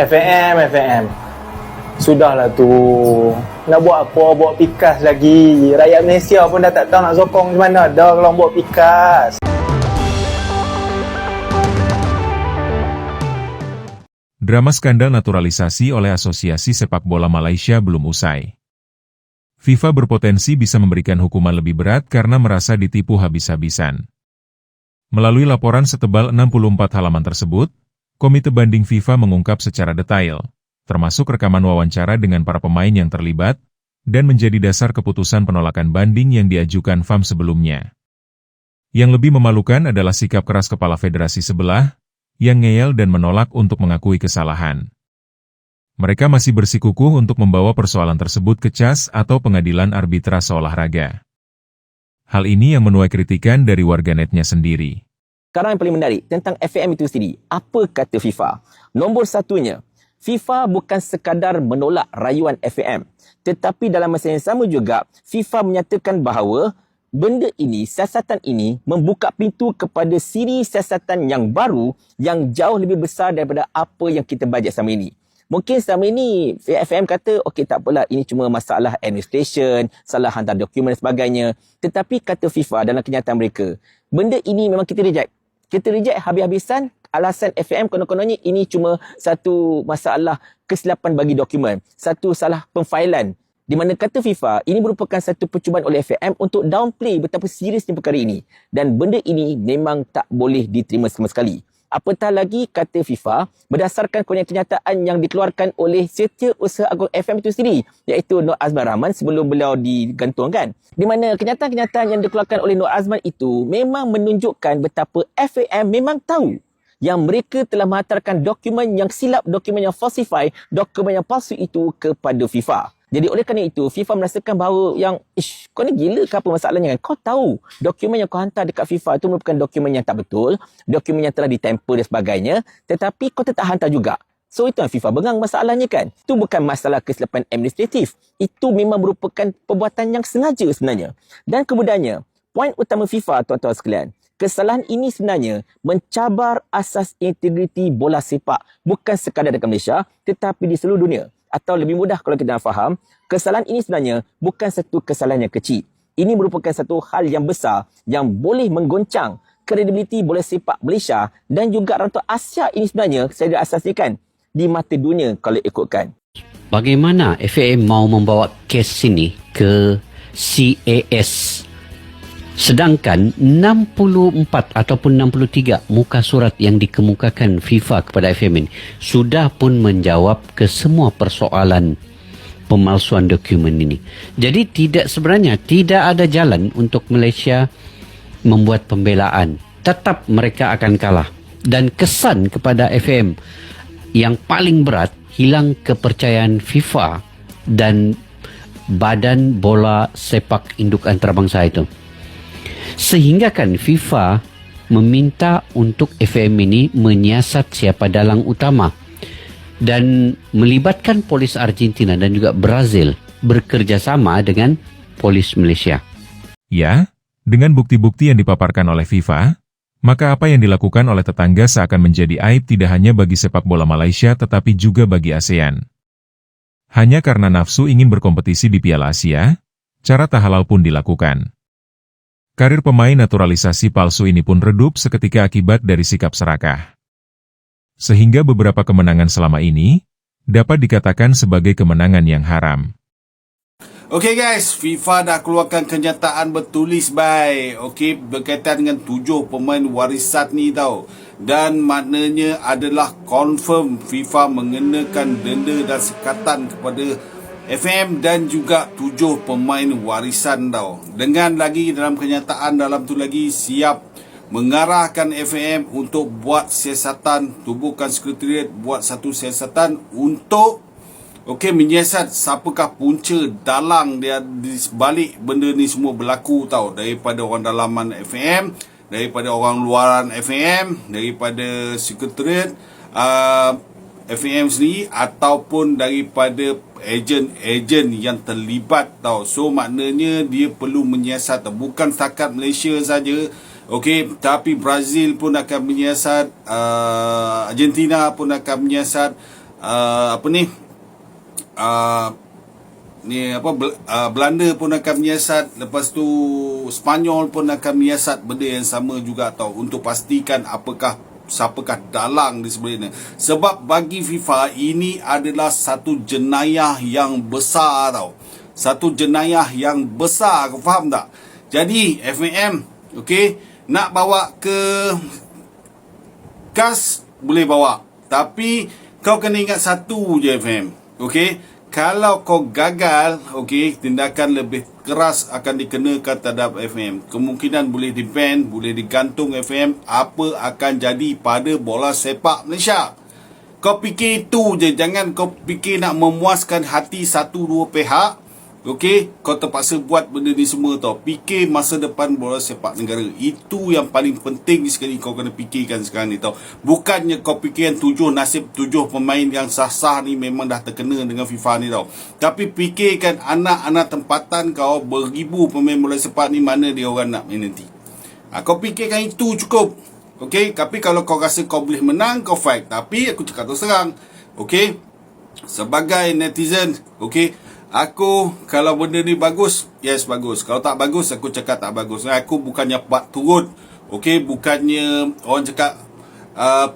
FAM, FAM. Sudahlah tu. Nak buat apa? Buat pikas lagi. Rakyat Malaysia pun dah tak tahu nak sokong macam mana dah kalau buat pikas. Drama skandal naturalisasi oleh Asosiasi Sepak Bola Malaysia belum usai. FIFA berpotensi bisa memberikan hukuman lebih berat karena merasa ditipu habis-habisan. Melalui laporan setebal 64 halaman tersebut, Komite Banding FIFA mengungkap secara detail, termasuk rekaman wawancara dengan para pemain yang terlibat, dan menjadi dasar keputusan penolakan banding yang diajukan FAM sebelumnya. Yang lebih memalukan adalah sikap keras kepala federasi sebelah, yang ngeyel dan menolak untuk mengakui kesalahan. Mereka masih bersikukuh untuk membawa persoalan tersebut ke CAS atau Pengadilan Arbitrase Olahraga. Hal ini yang menuai kritikan dari warganetnya sendiri. Sekarang yang paling menarik tentang FAM itu sendiri. Apa kata FIFA? Nombor satunya, FIFA bukan sekadar menolak rayuan FAM. Tetapi dalam masa yang sama juga, FIFA menyatakan bahawa benda ini, siasatan ini membuka pintu kepada siri siasatan yang baru yang jauh lebih besar daripada apa yang kita bajet selama ini. Mungkin selama ini FM kata, okey tak apalah, ini cuma masalah administration, salah hantar dokumen dan sebagainya. Tetapi kata FIFA dalam kenyataan mereka, benda ini memang kita reject. Kita reject habis-habisan, alasan FM konon-kononnya ini cuma satu masalah kesilapan bagi dokumen. Satu salah pemfailan. Di mana kata FIFA, ini merupakan satu percubaan oleh FM untuk downplay betapa seriusnya perkara ini. Dan benda ini memang tak boleh diterima sama sekali. Apatah lagi kata FIFA berdasarkan kenyataan yang dikeluarkan oleh Setiausaha Agung FM itu sendiri iaitu Nur Azman Rahman sebelum beliau digantungkan. Di mana kenyataan-kenyataan yang dikeluarkan oleh Nur Azman itu memang menunjukkan betapa FAM memang tahu yang mereka telah menghantarkan dokumen yang silap, dokumen yang falsify, dokumen yang palsu itu kepada FIFA. Jadi oleh kerana itu, FIFA merasakan bahawa yang, ish, kau ni gila ke apa masalahnya kan? Kau tahu dokumen yang kau hantar dekat FIFA itu merupakan dokumen yang tak betul, dokumen yang telah ditemper dan sebagainya, tetapi kau tetap hantar juga. So itu yang FIFA bengang masalahnya kan? Itu bukan masalah kesilapan administratif. Itu memang merupakan perbuatan yang sengaja sebenarnya. Dan kemudiannya, poin utama FIFA tuan-tuan sekalian, kesalahan ini sebenarnya mencabar asas integriti bola sepak bukan sekadar dekat Malaysia tetapi di seluruh dunia atau lebih mudah kalau kita faham, kesalahan ini sebenarnya bukan satu kesalahan yang kecil. Ini merupakan satu hal yang besar yang boleh menggoncang kredibiliti bola sepak Malaysia dan juga rantau Asia ini sebenarnya saya asasikan di mata dunia kalau ikutkan. Bagaimana FAM mau membawa kes ini ke CAS Sedangkan 64 ataupun 63 muka surat yang dikemukakan FIFA kepada FMN sudah pun menjawab ke semua persoalan pemalsuan dokumen ini. Jadi tidak sebenarnya tidak ada jalan untuk Malaysia membuat pembelaan. Tetap mereka akan kalah. Dan kesan kepada FM yang paling berat hilang kepercayaan FIFA dan badan bola sepak induk antarabangsa itu. Sehingga kan FIFA meminta untuk FM ini menyiasat siapa dalang utama dan melibatkan polis Argentina dan juga Brazil bekerjasama dengan polis Malaysia. Ya, dengan bukti-bukti yang dipaparkan oleh FIFA, maka apa yang dilakukan oleh tetangga seakan menjadi aib tidak hanya bagi sepak bola Malaysia tetapi juga bagi ASEAN. Hanya karena nafsu ingin berkompetisi di Piala Asia, cara tak halal pun dilakukan. Karir pemain naturalisasi palsu ini pun redup seketika akibat dari sikap serakah. Sehingga beberapa kemenangan selama ini dapat dikatakan sebagai kemenangan yang haram. Okay guys, FIFA dah keluarkan kenyataan bertulis by Okay, berkaitan dengan tujuh pemain warisan ni tau Dan maknanya adalah confirm FIFA mengenakan denda dan sekatan kepada FM dan juga tujuh pemain warisan tau. Dengan lagi dalam kenyataan dalam tu lagi siap mengarahkan FM untuk buat siasatan, tubuhkan sekretariat buat satu siasatan untuk okey menyiasat siapakah punca dalang dia di sebalik benda ni semua berlaku tau daripada orang dalaman FM, daripada orang luaran FM, daripada sekretariat uh, FM sendiri ataupun daripada ejen-ejen yang terlibat tau. So maknanya dia perlu menyiasat tau. Bukan setakat Malaysia saja. Okey, tapi Brazil pun akan menyiasat, uh, Argentina pun akan menyiasat, uh, apa ni uh, ni apa Bel- uh, Belanda pun akan menyiasat lepas tu Spanyol pun akan menyiasat benda yang sama juga tau untuk pastikan apakah siapakah dalang di sebenarnya. Sebab bagi FIFA ini adalah satu jenayah yang besar tau. Satu jenayah yang besar kau faham tak? Jadi FAM okey nak bawa ke kas boleh bawa. Tapi kau kena ingat satu je FM okey kalau kau gagal okey tindakan lebih keras akan dikenakan terhadap FM kemungkinan boleh diban boleh digantung FM apa akan jadi pada bola sepak Malaysia. Kau fikir itu je jangan kau fikir nak memuaskan hati satu dua pihak Okey, kau terpaksa buat benda ni semua tau. Fikir masa depan bola sepak negara. Itu yang paling penting sekali kau kena fikirkan sekarang ni tau. Bukannya kau fikirkan tujuh nasib tujuh pemain yang sah-sah ni memang dah terkena dengan FIFA ni tau. Tapi fikirkan anak-anak tempatan kau beribu pemain bola sepak ni mana dia orang nak main nanti. Ha, kau fikirkan itu cukup. Okey, tapi kalau kau rasa kau boleh menang, kau fight. Tapi aku cakap terus terang. Okey, sebagai netizen, okey, Aku kalau benda ni bagus, yes bagus. Kalau tak bagus, aku cakap tak bagus. Aku bukannya buat turut. Okey, bukannya orang cakap uh,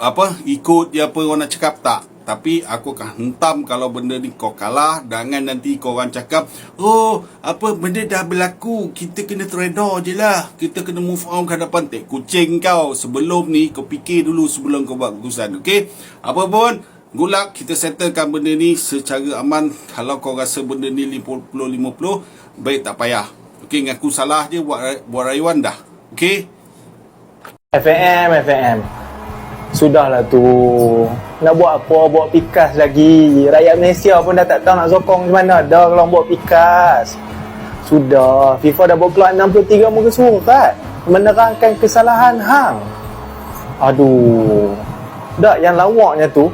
apa ikut dia apa orang nak cakap tak. Tapi aku akan hentam kalau benda ni kau kalah Jangan nanti kau orang cakap Oh apa benda dah berlaku Kita kena terreda je lah Kita kena move on ke hadapan Tek kucing kau Sebelum ni kau fikir dulu sebelum kau buat keputusan Okay Apa pun Good luck kita settlekan benda ni secara aman Kalau kau rasa benda ni 50-50 Baik tak payah Okay ngaku salah je buat, buat rayuan dah Okay FAM, FAM. Sudahlah tu. Nak buat apa? Buat pikas lagi. Rakyat Malaysia pun dah tak tahu nak sokong macam mana. Dah kalau buat pikas. Sudah. FIFA dah buat keluar 63 muka surat. Menerangkan kesalahan hang. Aduh. Tak, yang lawaknya tu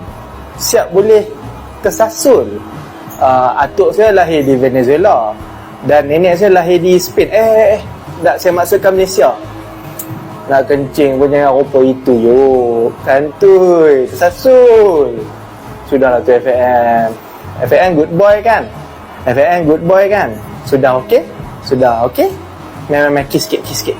siap boleh tersasul. Uh, atuk saya lahir di Venezuela dan nenek saya lahir di Spain. Eh, eh, eh. Tak, saya maksudkan Malaysia. Nak kencing pun jangan rupa itu yo. Kantui, tersasul. Sudahlah tu FAM. FAM good boy kan? FAM good boy kan? Sudah okey? Sudah okey? Memang kiss sikit, kiss sikit.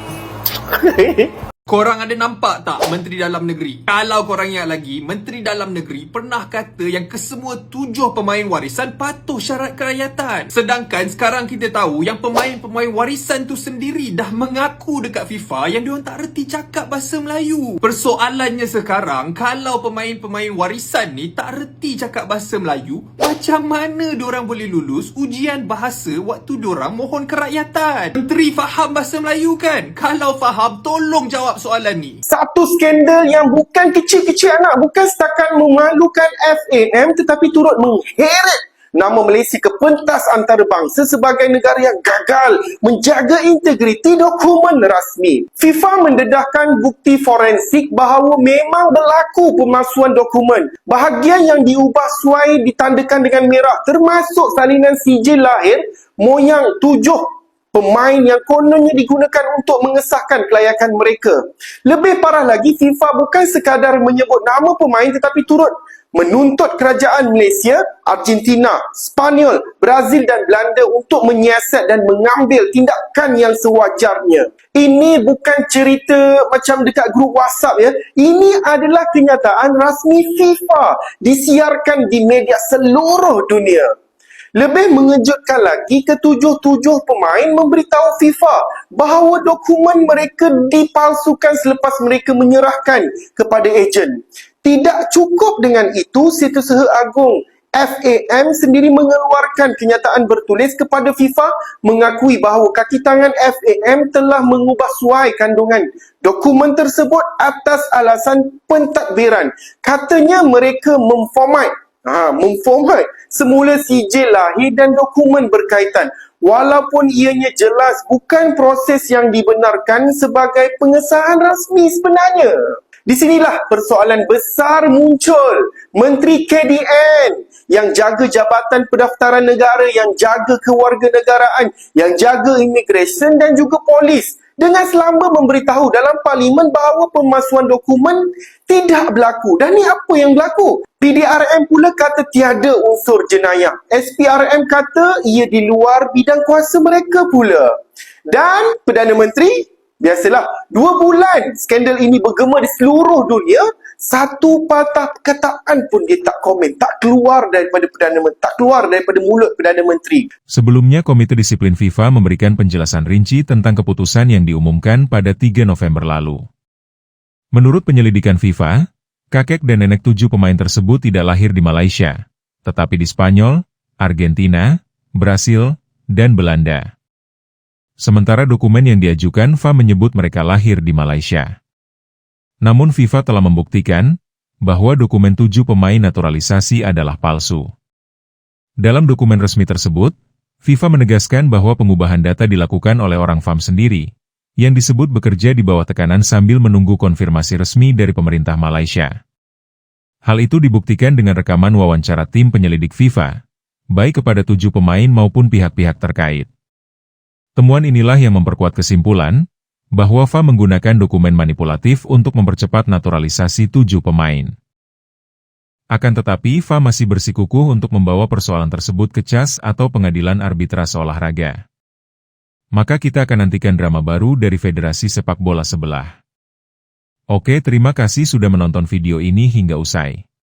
Korang ada nampak tak Menteri Dalam Negeri? Kalau korang ingat lagi, Menteri Dalam Negeri pernah kata yang kesemua tujuh pemain warisan patuh syarat kerakyatan. Sedangkan sekarang kita tahu yang pemain-pemain warisan tu sendiri dah mengaku dekat FIFA yang diorang tak reti cakap bahasa Melayu. Persoalannya sekarang, kalau pemain-pemain warisan ni tak reti cakap bahasa Melayu, macam mana diorang boleh lulus ujian bahasa waktu diorang mohon kerakyatan? Menteri faham bahasa Melayu kan? Kalau faham, tolong jawab soalan ni. satu skandal yang bukan kecil-kecil anak bukan setakat memalukan FAM tetapi turut mengheret nama Malaysia ke pentas antarabangsa sebagai negara yang gagal menjaga integriti dokumen rasmi. FIFA mendedahkan bukti forensik bahawa memang berlaku pemalsuan dokumen. Bahagian yang diubah suai ditandakan dengan merah termasuk salinan sijil lahir moyang tujuh pemain yang kononnya digunakan untuk mengesahkan kelayakan mereka. Lebih parah lagi, FIFA bukan sekadar menyebut nama pemain tetapi turut menuntut kerajaan Malaysia, Argentina, Spanyol, Brazil dan Belanda untuk menyiasat dan mengambil tindakan yang sewajarnya. Ini bukan cerita macam dekat grup WhatsApp ya. Ini adalah kenyataan rasmi FIFA disiarkan di media seluruh dunia. Lebih mengejutkan lagi, ketujuh-tujuh pemain memberitahu FIFA bahawa dokumen mereka dipalsukan selepas mereka menyerahkan kepada ejen. Tidak cukup dengan itu, Setiausaha Agung FAM sendiri mengeluarkan kenyataan bertulis kepada FIFA mengakui bahawa kaki tangan FAM telah mengubah suai kandungan dokumen tersebut atas alasan pentadbiran. Katanya mereka memformat Ha, memformat semula sijil lahir dan dokumen berkaitan. Walaupun ianya jelas bukan proses yang dibenarkan sebagai pengesahan rasmi sebenarnya. Di sinilah persoalan besar muncul. Menteri KDN yang jaga jabatan pendaftaran negara, yang jaga kewarganegaraan, yang jaga imigresen dan juga polis dengan selamba memberitahu dalam parlimen bahawa pemalsuan dokumen tidak berlaku. Dan ni apa yang berlaku? PDRM pula kata tiada unsur jenayah. SPRM kata ia di luar bidang kuasa mereka pula. Dan Perdana Menteri, biasalah, dua bulan skandal ini bergema di seluruh dunia, satu patah perkataan pun dia tak komen, tak keluar daripada Perdana Menteri, tak keluar daripada mulut Perdana Menteri. Sebelumnya, Komite Disiplin FIFA memberikan penjelasan rinci tentang keputusan yang diumumkan pada 3 November lalu. Menurut penyelidikan FIFA, kakek dan nenek tujuh pemain tersebut tidak lahir di Malaysia, tetapi di Spanyol, Argentina, Brasil, dan Belanda. Sementara dokumen yang diajukan FA menyebut mereka lahir di Malaysia. Namun FIFA telah membuktikan bahwa dokumen tujuh pemain naturalisasi adalah palsu. Dalam dokumen resmi tersebut, FIFA menegaskan bahwa pengubahan data dilakukan oleh orang FAM sendiri, yang disebut bekerja di bawah tekanan sambil menunggu konfirmasi resmi dari pemerintah Malaysia. Hal itu dibuktikan dengan rekaman wawancara tim penyelidik FIFA, baik kepada tujuh pemain maupun pihak-pihak terkait. Temuan inilah yang memperkuat kesimpulan bahwa FA menggunakan dokumen manipulatif untuk mempercepat naturalisasi tujuh pemain. Akan tetapi, FA masih bersikukuh untuk membawa persoalan tersebut ke CAS atau Pengadilan Arbitras Olahraga. Maka kita akan nantikan drama baru dari Federasi Sepak Bola sebelah. Oke, terima kasih sudah menonton video ini hingga usai.